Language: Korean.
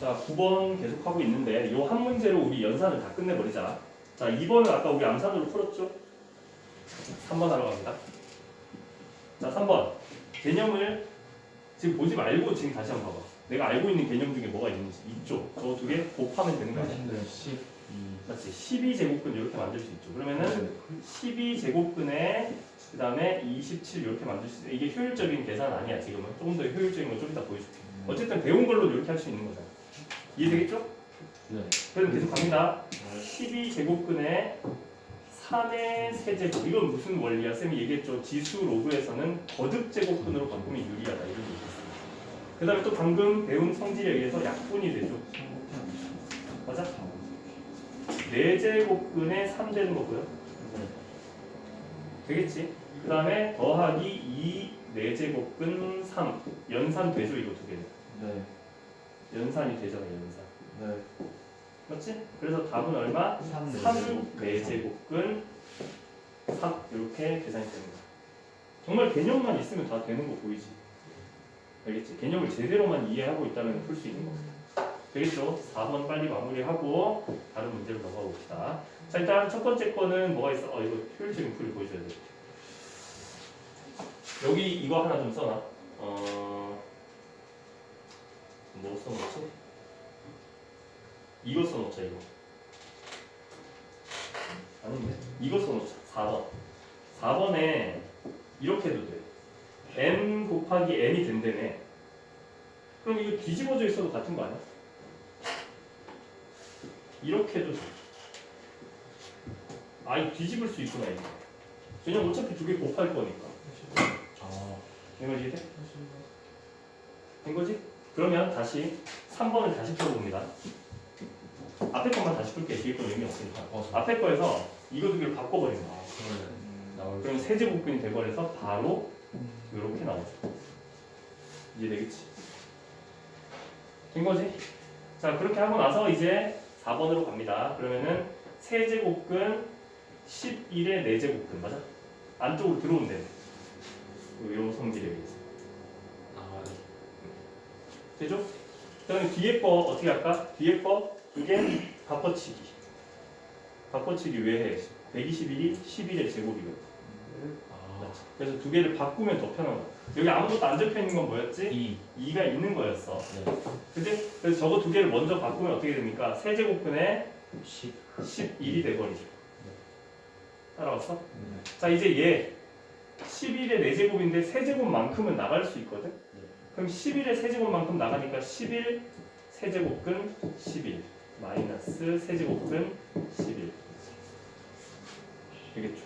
자, 9번 계속하고 있는데 이 한 문제로 우리 연산을 다 끝내버리자. 자, 2번은 아까 우리 암산으로 풀었죠? 3번 하러 갑니다. 자, 3번. 개념을 지금 보지 말고 지금 다시 한번 봐봐. 내가 알고 있는 개념 중에 뭐가 있는지 이쪽 저두개 곱하면 되는 거 아니야? 12 맞지? 12제곱근 이렇게 만들 수 있죠. 그러면은 12제곱근에 그 다음에 27 이렇게 만들 수 있어. 이게 효율적인 계산 아니야 지금은. 조금 더 효율적인 거 좀 이따 보여줄게. 어쨌든 배운 걸로 이렇게 할 수 있는 거잖아. 이해되겠죠? 네. 그럼 계속 갑니다. 12제곱근에 3의 세제곱. 이건 무슨 원리야? 쌤이 얘기했죠. 지수 로그에서는 거듭 제곱근으로 바꾸면 유리하다. 이런 얘기 있어요. 그 다음에 또 방금 배운 성질에 의해서 약분이 되죠. 맞아? 4제곱근에 3 되는 거고요. 되겠지? 그 다음에 더하기 2 4제곱근 3 연산 되죠 이거 두 개는 네. 연산이 되잖아 연산 네. 맞지? 그래서 답은 얼마? 3 3 4제곱근 3 이렇게 계산이 거야 정말 개념만 있으면 다 되는 거 보이지? 알겠지? 개념을 제대로만 이해하고 있다면 풀 수 있는 거 되겠죠? 4번 빨리 마무리하고 다른 문제로 넘어가 봅시다 자 일단 첫 번째 거는 뭐가 있어? 어 이거 효율적인 풀이 보여줘야 돼 여기 이거 하나 좀 써놔 어... 뭐 써놓지? 이거 써놓자 이거 아닌데 이거 써놓자 4번 4번에 이렇게 해도 돼 n 곱하기 n이 된다네 그럼 이거 뒤집어져 있어도 같은 거 아니야? 이렇게 해도 돼 아이 뒤집을 수 있구나 이거 왜냐면 어차피 두 개 곱할 거니까 아. 된 거지 이제? 된 거지? 그러면 다시 3번을 다시 풀어봅니다 앞에 것만 다시 풀게 뒤에 건 의미 없으니까 어, 앞에 거에서 이거 두 개를 바꿔버린 거야 아, 그러면 나올 그럼 세제곱근이 돼버려서 바로 이렇게 나오죠. 이해 되겠지? 된 거지? 자 그렇게 하고 나서 이제 4번으로 갑니다. 그러면은 세제곱근 11의 4제곱근 맞아? 안쪽으로 들어온대. 요 성질에 의해서. 아, 네. 되죠? 그다음에 뒤에 거 어떻게 할까? 뒤에 거 이게 바꿔치기. 바꿔치기 왜 해? 121이 11의 제곱이거든. 아. 그래서 두 개를 바꾸면 더 편한 거야. 여기 아무것도 안 적혀 있는 건 뭐였지? 2 2가 있는 거였어. 네. 그지? 그래서 저거 두 개를 먼저 바꾸면 어떻게 됩니까? 세제곱근에 10 11이 돼버리죠. 따라왔어? 네. 자 이제 얘 11의 4제곱인데 세제곱만큼은 나갈 수 있거든? 그럼 11의 세제곱만큼 나가니까 11 세제곱근 11 마이너스 세제곱근 11 되겠죠?